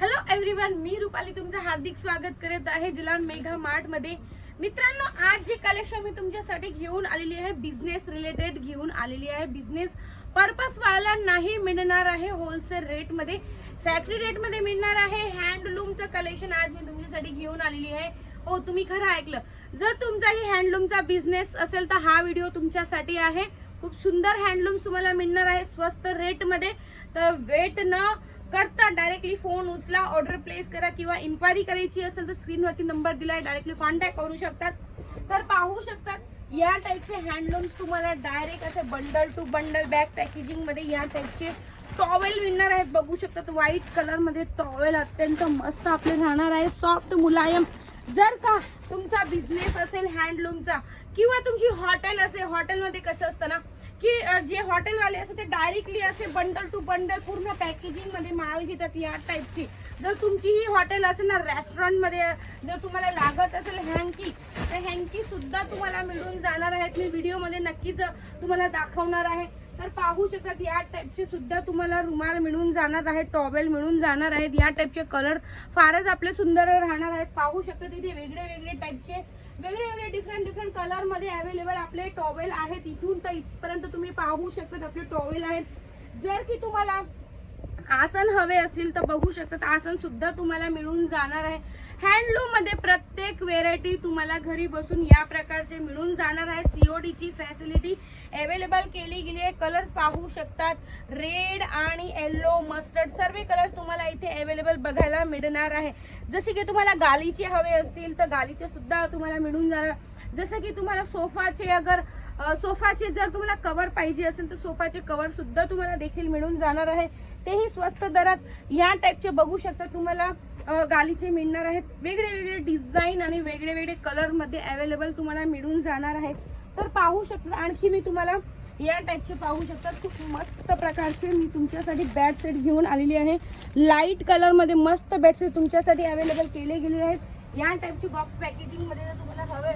Hello everyone मी रुपाली तुमचं हार्दिक स्वागत करत आहे जिलान मेघा मार्टमध्ये. मित्रांनो आज जे कलेक्शन मी तुमच्यासाठी घेऊन आलेली आहे बिझनेस रिलेटेड घेऊन आलेली आहे. बिझनेस पर्पस नाही मिळणार आहे होलसेल रेटमध्ये. फॅक्टरी रेटमध्ये मिळणार आहे. हँडलूमचं कलेक्शन आज मी तुमच्यासाठी घेऊन आलेली आहे. हो तुम्ही खरं ऐकलं. जर तुमचाही हँडलूमचा बिझनेस असेल तर हा व्हिडिओ तुमच्यासाठी आहे. खूप सुंदर हँडलूम तुम्हाला मिळणार आहे स्वस्त रेटमध्ये. तर वेट न. करता डायरेक्टली फोन उचला ऑर्डर प्लेस करा किंवा इन्क्वायरी करायची असेल तर स्क्रीनवरती नंबर दिलाय डायरेक्टली कॉन्टॅक्ट करू शकतात. तर पाहू शकतात या टाईपचे हँडलूम्स तुम्हाला डायरेक्ट असे बंडल टू बंडल बॅग पॅकेजिंगमध्ये या टाईपचे टॉवेल विनर आहेत. बघू शकतात व्हाईट कलरमध्ये टॉवेल अत्यंत मस्त आपले राहणार आहे. सॉफ्ट मुलायम. जर का तुमचा बिझनेस असेल हँडलूमचा किंवा तुमची हॉटेल असेल हॉटेलमध्ये कसं असतं ना की जे हॉटेलवाले असतात ते डायरेक्टली असे बंडल टू बंडल पूर्ण पॅकेजिंगमध्ये माल घेतात या टाईपची जर तुमची ही हॉटेल असेल ना रेस्टॉरंटमध्ये जर तुम्हाला लागत असेल हँकी तर हँकी सुद्धा तुम्हाला मिळून जाणार आहेत. मी व्हिडिओमध्ये नक्कीच तुम्हाला दाखवणार आहे. तर पाहू शकतात या टाईपचे सुद्धा तुम्हाला रुमाल मिळून जाणार आहे टॉवेल मिळून जाणार आहेत. या टाईपचे कलर फारच आपले सुंदर राहणार आहेत. पाहू शकतात इथे वेगळे वेगळे टाईपचे वेगळे वेगळे डिफरंट डिफरंट कलरमध्ये अवेलेबल आपले टॉवेल आहेत. इथून तर इथपर्यंत तुम्ही पाहू शकतात आपले टॉवेल आहेत. जर की तुम्हाला आसन हवे असतील तर बघू शकतात. आसन सुद्धा तुम्हाला मिळून जाणार आहे. हँडलूममध्ये प्रत्येक व्हेरायटी तुम्हाला घरी बसून या प्रकारचे मिळून जाणार आहे. सीओडीची फॅसिलिटी अवेलेबल केली गेली आहे. कलर पाहू शकतात. रेड आणि येल्लो मस्टर्ड सर्व कलर्स तुम्हाला इथे अवेलेबल बघायला मिळणार आहे. जसे की तुम्हाला गालीचे हवे असतील तर गालीचे सुद्धा तुम्हाला मिळून जाणार. जसं की तुम्हाला सोफाचे अगर सोफाचे जर तुम्हाला कवर पाहिजे असेल तर सोफाचे कवर सुद्धा तुम्हाला देखील मिळून जाणार आहे. तेही स्वस्त दरात या टाईपचे बघू शकता तुम्हाला गालीचे मिळणार आहेत. वेगळे वेगळे डिझाईन आणि वेगळे वेगळे कलरमध्ये अवेलेबल तुम्हाला मिळून जाणार आहेत तर पाहू शकता आणखी मी तुम्हाला या टाईपचे पाहू शकता. खूप मस्त प्रकारचे मी तुमच्यासाठी बॅड सेट घेऊन आलेली आहे. लाइट कलरमध्ये मस्त बेडशीट तुमच्यासाठी अवेलेबल केले गेले आहेत. या टाईपचे बॉक्स पॅकेजिंगमध्ये जर तुम्हाला हवे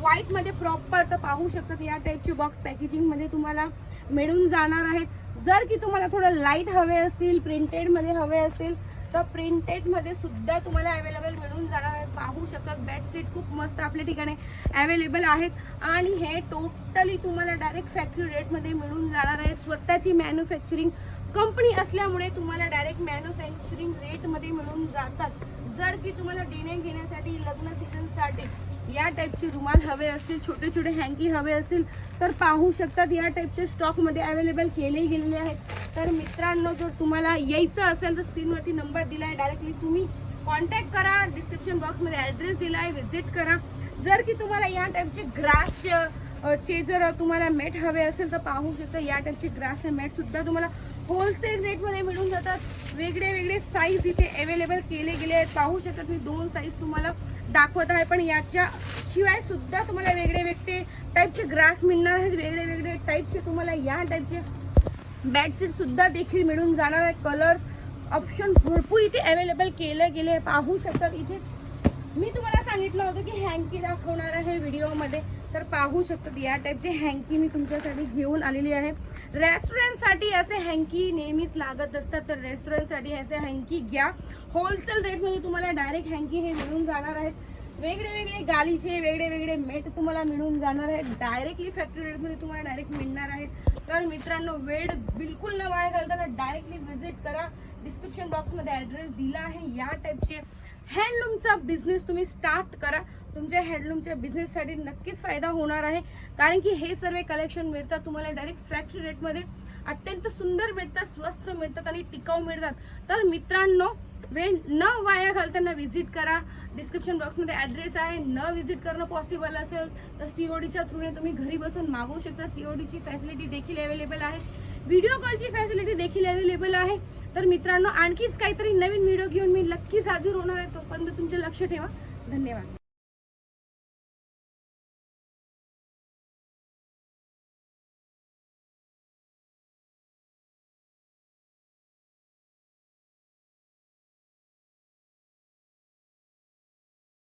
व्हाईटमध्ये प्रॉपर तर पाहू शकतात या टाईपचे बॉक्स पॅकेजिंगमध्ये तुम्हाला मिळून जाणार आहेत जर की तुम्हाला थोडं लाइट हवे असतील प्रिंटेडमध्ये हवे असतील तर प्रिंटेडमध्ये सुद्धा तुम्हाला अवेलेबल मिळून जाणार आहे. पाहू शकतात बेडशीट खूप मस्त आपल्या ठिकाणी अवेलेबल आहेत. आणि हे टोटली तुम्हाला डायरेक्ट फॅक्टरी रेटमध्ये मिळून जाणार आहे. स्वतःची मॅन्युफॅक्चरिंग कंपनी असल्यामुळे तुम्हाला डायरेक्ट मॅन्युफॅक्चरिंग रेटमध्ये मिळून जातात. जर की तुम्हाला डिने घेण्यासाठी लग्न सीझनसाठी या टाईपचे रुमाल हवे असतील छोटे छोटे हँकी हवे असतील तर पाहू शकतात या टाईपचे स्टॉकमध्ये अवेलेबल केले गेलेले आहेत. तर मित्रांनो जर तुम्हाला यायचं असेल तर स्क्रीनवरती नंबर दिला आहे डायरेक्टली तुम्ही कॉन्टॅक्ट करा. डिस्क्रिप्शन बॉक्समध्ये ॲड्रेस दिला आहे व्हिजिट करा. जर की तुम्हाला या टाईपचे ग्रासचे चे जर तुम्हाला मेट हवे असेल तर पाहू शकता या टाईपचे ग्रास मेट सुद्धा तुम्हाला होलसेल रेटमध्ये मिळून जातात. वेगळे वेगळे साईज इथे अवेलेबल केले गेले आहेत. पाहू शकतात मी दोन साईज तुम्हाला दाखवत आहे. पण याच्या शिवाय सुद्धा तुम्हाला वेगळे वेगळे टाईपचे ग्रास मिळणार आहेत. वेगळे वेगळे टाईपचे तुम्हाला या टाईपचे बेडशीट सुद्धा देखील मिळून जाणार आहे कलर ऑप्शन भरपूर इथे अवेलेबल केले गेले आहे. पाहू शकतात इथे मी तुम्हाला सांगितलं होतं की हँकी दाखवणार आहे व्हिडिओमध्ये. तर पाहू शकतात या टाईपचे हँकी मी तुमच्यासाठी घेऊन आलेली आहे. रेस्टॉरंटसाठी असे हँकी नेहमीच लागत असतात. तर रेस्टॉरंटसाठी असे हँकी घ्या. होलसेल रेटमध्ये तुम्हाला डायरेक्ट हँकी हे मिळून जाणार आहेत. वेगळे वेगळे गालीचे वेगळे वेगळे मेट तुम्हाला मिळून जाणार आहेत. डायरेक्टली फॅक्टरी रेटमध्ये तुम्हाला डायरेक्ट मिळणार आहेत. तर मित्रांनो वेळ बिलकुल न वाया घालताना डायरेक्टली व्हिजिट करा. डिस्क्रिप्शन बॉक्समध्ये ॲड्रेस दिला आहे. या टाईपचे हँडलूमचा बिझनेस तुम्ही स्टार्ट करा. तुमच्या हँडलूमच्या बिझनेससाठी नक्कीच फायदा होणार आहे. कारण की हे सर्व कलेक्शन मिळतात तुम्हाला डायरेक्ट फॅक्टरी रेटमध्ये अत्यंत सुंदर मिळतात स्वस्त मिळतात आणि टिकाऊ मिळतात. तर मित्रांनो वेळ न वाया घालताना व्हिजिट करा. डिस्क्रिप्शन बॉक्समध्ये ॲड्रेस आहे. न व्हिजिट करणं पॉसिबल असेल तर सीओडीच्या थ्रूने तुम्ही घरी बसून मागवू शकता. सीओडीची फॅसिलिटी देखील अवेलेबल आहे. व्हिडिओ कॉलची फॅसिलिटी देखील अवेलेबल आहे. तर मित्रांनो आणखीच काहीतरी नवीन व्हिडिओ घेऊन मी नक्कीच हाजीर होणार आहे. तोपर्यंत तुमचे लक्ष ठेवा. धन्यवाद.